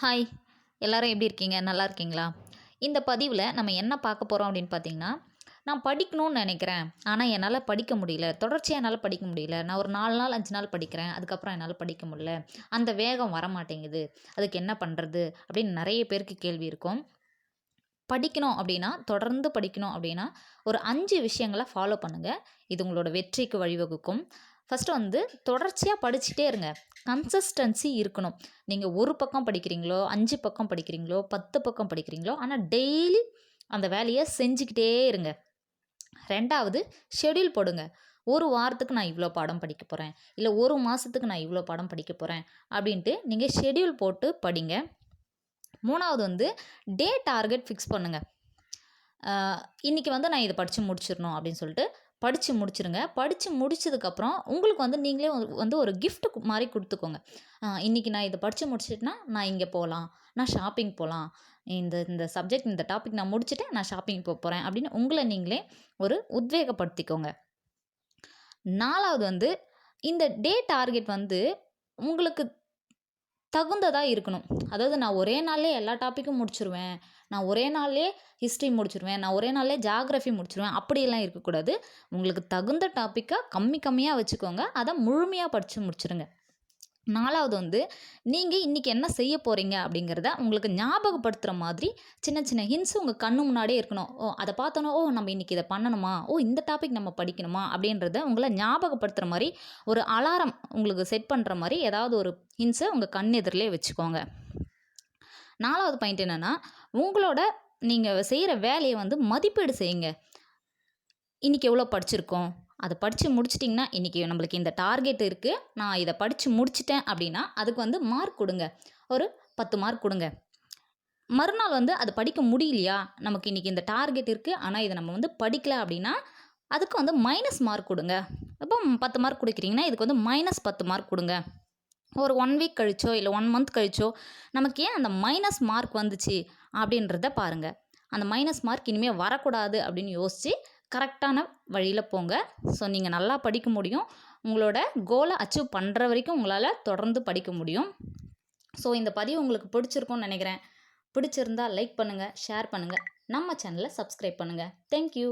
Hi எல்லாரும் எப்படி இருக்கீங்க? நல்லா இருக்கீங்களா? இந்த பதிவில் நம்ம என்ன பார்க்க போகிறோம் அப்படின்னு பார்த்தீங்கன்னா நான் படிக்கணும்னு நினைக்கிறேன். ஆனால் என்னால் படிக்க முடியல. தொடர்ச்சியாக என்னால் படிக்க முடியல. நான் ஒரு நாலு நாள் அஞ்சு நாள் படிக்கிறேன். அதுக்கப்புறம் என்னால் படிக்க முடியல. அந்த வேகம் வர மாட்டேங்குது அதுக்கு என்ன பண்ணுறது அப்படின்னு நிறைய பேருக்கு கேள்வி இருக்கும். படிக்கணும் அப்படின்னா தொடர்ந்து படிக்கணும் அப்படின்னா ஒரு அஞ்சு விஷயங்களை ஃபாலோ பண்ணுங்கள் இது உங்களோட வெற்றிக்கு வழிவகுக்கும். ஃபஸ்ட்டு வந்து தொடர்ச்சியாக படிச்சுட்டே இருங்க. கன்சிஸ்டன்சி இருக்கணும். நீங்கள் ஒரு பக்கம் படிக்கிறீங்களோ அஞ்சு பக்கம் படிக்கிறீங்களோ பத்து பக்கம் படிக்கிறீங்களோ ஆனால் டெய்லி அந்த வேலையை செஞ்சுக்கிட்டே இருங்க. ரெண்டாவது ஷெட்யூல் போடுங்க. ஒரு வாரத்துக்கு நான் இவ்வளோ பாடம் படிக்க போகிறேன் இல்லை ஒரு மாதத்துக்கு நான் இவ்வளோ பாடம் படிக்க போகிறேன் அப்படின்ட்டு நீங்கள் ஷெட்யூல் போட்டு படிங்க. மூணாவது வந்து டே டார்கெட் ஃபிக்ஸ் பண்ணுங்கள் இன்றைக்கி வந்து நான் இதை படித்து முடிச்சிடணும் அப்படின்னு சொல்லிட்டு படித்து முடிச்சிருங்க. படித்து முடிச்சதுக்கப்புறம் உங்களுக்கு வந்து நீங்களே வந்து- ஒரு கிஃப்ட் மாதிரி கொடுத்துக்கோங்க. இன்றைக்கி நான் இதை படித்து முடிச்சிட்டேன்னா நான் இங்கே போகலாம். நான் ஷாப்பிங் போகலாம். இந்த இந்த சப்ஜெக்ட் இந்த டாபிக் நான் முடிச்சுட்டேன் நான் ஷாப்பிங் போக போகிறேன் அப்படின்னு உங்களை நீங்களே ஒரு உத்வேகப்படுத்திக்கோங்க. நாலாவது வந்து இந்த டே டார்கெட் வந்து உங்களுக்கு தகுந்ததாக இருக்கணும். அதாவது நான் ஒரே நாள்லேயே எல்லா டாப்பிக்கும் முடிச்சிருவேன். நான் ஒரே நாள்லேயே ஹிஸ்ட்ரி முடிச்சிருவேன். நான் ஒரே நாள்லேயே ஜாகிரஃபி முடிச்சிருவேன். அப்படியெல்லாம் இருக்கக்கூடாது. உங்களுக்கு தகுந்த டாப்பிக்காக கம்மி கம்மியாக வச்சுக்கோங்க. அதை முழுமையாக படித்து முடிச்சிடுங்க நாலாவது வந்து நீங்கள் இன்றைக்கி என்ன செய்ய போகிறீங்க அப்படிங்கிறத உங்களுக்கு ஞாபகப்படுத்துகிற மாதிரி சின்ன சின்ன ஹின்ஸ் உங்கள் கண்ணு முன்னாடியே இருக்கணும். ஓ அதை பார்த்தோன்னா ஓ நம்ம இன்றைக்கி இதை பண்ணணுமா? ஓ இந்த டாபிக் நம்ம படிக்கணுமா? அப்படின்றத உங்களை ஞாபகப்படுத்துகிற மாதிரி ஒரு அலாரம் உங்களுக்கு செட் பண்ணுற மாதிரி ஏதாவது ஒரு ஹின்ஸை உங்கள் கண் எதிரிலே வச்சுக்கோங்க. நாலாவது பாயிண்ட் என்னென்னா உங்களோட நீங்கள் செய்கிற வேலையை வந்து மதிப்பீடு செய்யுங்க. இன்றைக்கி எவ்வளோ படிச்சிருக்கோம்? அதை படித்து முடிச்சிட்டிங்கன்னா இன்றைக்கி நம்மளுக்கு இந்த டார்கெட் இருக்குது நான் இதை படித்து முடிச்சிட்டேன் அப்படின்னா அதுக்கு வந்து மார்க் கொடுங்க. ஒரு பத்து மார்க் கொடுங்க. மறுநாள் வந்து அது படிக்க முடியலையா? நமக்கு இன்றைக்கி இந்த டார்கெட் இருக்குது ஆனால் இதை நம்ம வந்து படிக்கல அப்படின்னா அதுக்கு வந்து மைனஸ் மார்க் கொடுங்க. இப்போ பத்து மார்க் கொடுக்குறீங்கன்னா இதுக்கு வந்து மைனஸ் பத்து மார்க் கொடுங்க. ஒரு ஒன் வீக் கழிச்சோ இல்லை ஒன் மந்த் கழிச்சோ நமக்கு ஏன் அந்த மைனஸ் மார்க் வந்துச்சு அப்படின்றத பாருங்கள் அந்த மைனஸ் மார்க் இனிமேல் வரக்கூடாது அப்படின்னு யோசித்து கரெக்டான வழியில் போங்க. ஸோ நீங்கள் நல்லா படிக்க முடியும். உங்களோட கோலை அச்சீவ் பண்ணுற வரைக்கும் உங்களால் தொடர்ந்து படிக்க முடியும். ஸோ இந்த பதிவு உங்களுக்கு பிடிச்சிருக்கும்னு நினைக்கிறேன். பிடிச்சிருந்தா லைக் பண்ணுங்கள் ஷேர் பண்ணுங்கள் நம்ம சேனலை சப்ஸ்கிரைப் பண்ணுங்கள் தேங்க்யூ